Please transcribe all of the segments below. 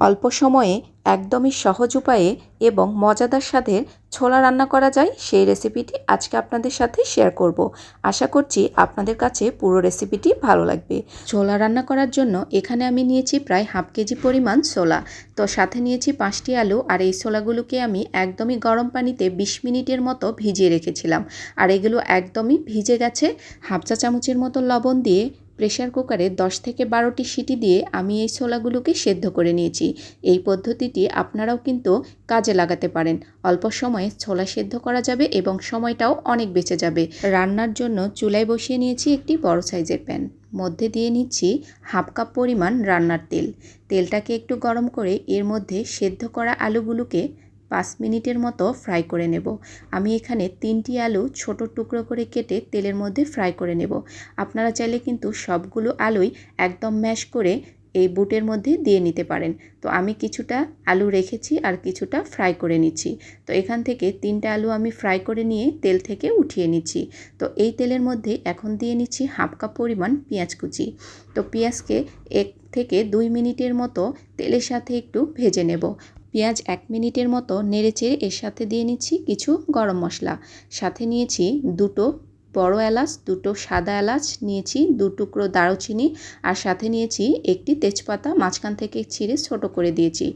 অল্প সময়ে একদমই সহজ উপায়ে এবং মজাদার স্বাদের ছোলা রান্না করা যায়, সেই রেসিপিটি আজকে আপনাদের সাথে শেয়ার করব। আশা করছি আপনাদের কাছে পুরো রেসিপিটি ভালো লাগবে। ছোলা রান্না করার জন্য এখানে আমি নিয়েছি প্রায় হাফ কেজি পরিমাণ ছোলা। তো সাথে নিয়েছি পাঁচটি আলু আর এই ছোলাগুলোকে আমি একদমই গরম পানিতে বিশ মিনিটের মতো ভিজিয়ে রেখেছিলাম। আর এগুলো একদমই ভিজে গেছে। হাফ চা চামচের মতো লবণ দিয়ে প্রেশার কুকারে 10 থেকে বারোটি সিটি দিয়ে আমি এই ছোলাগুলোকে সেদ্ধ করে নিয়েছি। এই পদ্ধতিটি আপনারাও কিন্তু কাজে লাগাতে পারেন। অল্প সময়ে ছোলা সেদ্ধ করা যাবে এবং সময়টাও অনেক বেঁচে যাবে। রান্নার জন্য চুলায় বসিয়ে নিয়েছি একটি বড় সাইজের প্যান। মধ্যে দিয়ে নিচ্ছি হাফ কাপ পরিমাণ রান্নার তেল। তেলটাকে একটু গরম করে এর মধ্যে সেদ্ধ করা আলুগুলোকে পাঁচ মিনিটের মতো ফ্রাই করে নেব। আমি এখানে তিনটি আলু ছোট টুকরো করে কেটে তেলের মধ্যে ফ্রাই করে নেব। আপনারা চাইলে কিন্তু সবগুলো আলুই একদম ম্যাশ করে এই বুটের মধ্যে দিয়ে নিতে পারেন। তো আমি কিছুটা আলু রেখেছি আর কিছুটা ফ্রাই করে নিচ্ছি। তো এখান থেকে তিনটা আলু আমি ফ্রাই করে নিয়ে তেল থেকে উঠিয়ে নিচ্ছি। তো এই তেলের মধ্যে এখন দিয়ে নিচ্ছি হাফ কাপ পরিমাণ পেঁয়াজ কুচি। তো পেঁয়াজকে এক থেকে দুই মিনিটের মতো তেলের সাথে একটু ভেজে নেব। পেঁয়াজ এক মিনিটের মতো নেড়েচেড়ে এর সাথে দিয়ে নিচ্ছি কিছু গরম মশলা। সাথে নিয়েছি দুটো বড় এলাচ, দুটো সাদা এলাচ, নিয়েছি দু টুকরো দারুচিনি আর সাথে নিয়েছি একটি তেজপাতা, মাঝখান থেকে ছিঁড়ে ছোট করে দিয়েছি।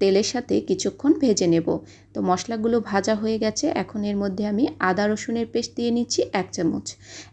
তেলের সাথে কিছুক্ষণ ভেজে নেব। তো মশলাগুলো ভাজা হয়ে গেছে, এখন এর মধ্যে আমি আদা রসুনের পেস্ট দিয়ে নিচ্ছি এক চামচ।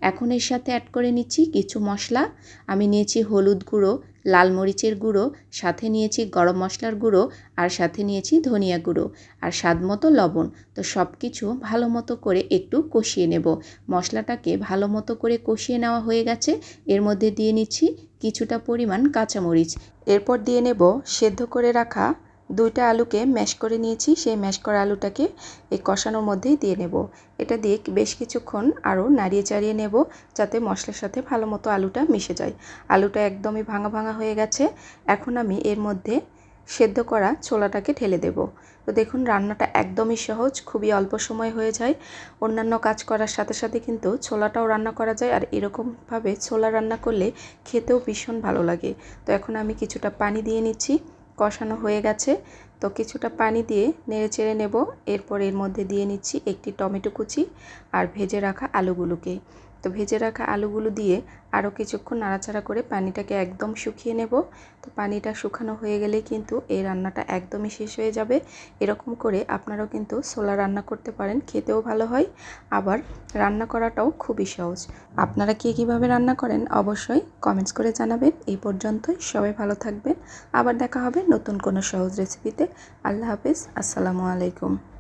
এখন এর সাথে অ্যাড করে নিচ্ছি কিছু মশলা। আমি নিয়েছি হলুদ গুঁড়ো লাল মরিচের গুঁড়ো, সাথে নিয়েছি গরম মশলার গুঁড়ো, আর সাথে নিয়েছি ধনিয়া গুঁড়ো, আর স্বাদ মতো লবণ। তো সব কিছু ভালো মতো করে একটু কষিয়ে নেব। মশলাটাকে ভালো মতো করে কষিয়ে নেওয়া হয়ে গেছে। এর মধ্যে দিয়ে নিচ্ছি কিছুটা পরিমাণ কাঁচামরিচ। এরপর দিয়ে নেব সেদ্ধ করে রাখা দুইটা আলুকে ম্যাশ করে নিয়েছি, সেই ম্যাশ করা আলুটাকে এই কষানোর মধ্যেই দিয়ে নেব। এটা দিয়ে বেশ কিছুক্ষণ আরও নাড়িয়ে চাড়িয়ে নেব, যাতে মশলার সাথে ভালো মতো আলুটা মিশে যায়। আলুটা একদমই ভাঙা ভাঙা হয়ে গেছে, এখন আমি এর মধ্যে সেদ্ধ করা ছোলাটাকে ঢেলে দেব। তো দেখুন, রান্নাটা একদমই সহজ, খুবই অল্প সময় হয়ে যায়। অন্যান্য কাজ করার সাথে সাথে কিন্তু ছোলাটাও রান্না করা যায়, আর এরকমভাবে ছোলা রান্না করলে খেতেও ভীষণ ভালো লাগে। তো এখন আমি কিছুটা পানি দিয়ে নিচ্ছি। কষানো হয়ে গেছে। তো কিছুটা পানি দিয়ে নেড়ে চেড়ে নেব। এরপর এর মধ্যে দিয়ে নিচ্ছি একটি টমেটো কুচি আর ভেজে রাখা আলুগুলোকে। তো ভেজে রাখা আলুগুলো দিয়ে আরও কিছুক্ষণ নাড়াচাড়া করে পানিটাকে একদম শুকিয়ে নেব। তো পানিটা শুকানো হয়ে গেলে কিন্তু এই রান্নাটা একদমই শেষ হয়ে যাবে। এরকম করে আপনারাও কিন্তু ছোলা রান্না করতে পারেন, খেতেও ভালো হয়। আবার রান্না করাটাও খুবই সহজ। আপনারা কে কীভাবে রান্না করেন অবশ্যই কমেন্টস করে জানাবেন। এই পর্যন্তই, সবাই ভালো থাকবেন। আবার দেখা হবে নতুন কোনো সহজ রেসিপিতে আল্লাহ হাফেজ, আসসালামু আলাইকুম।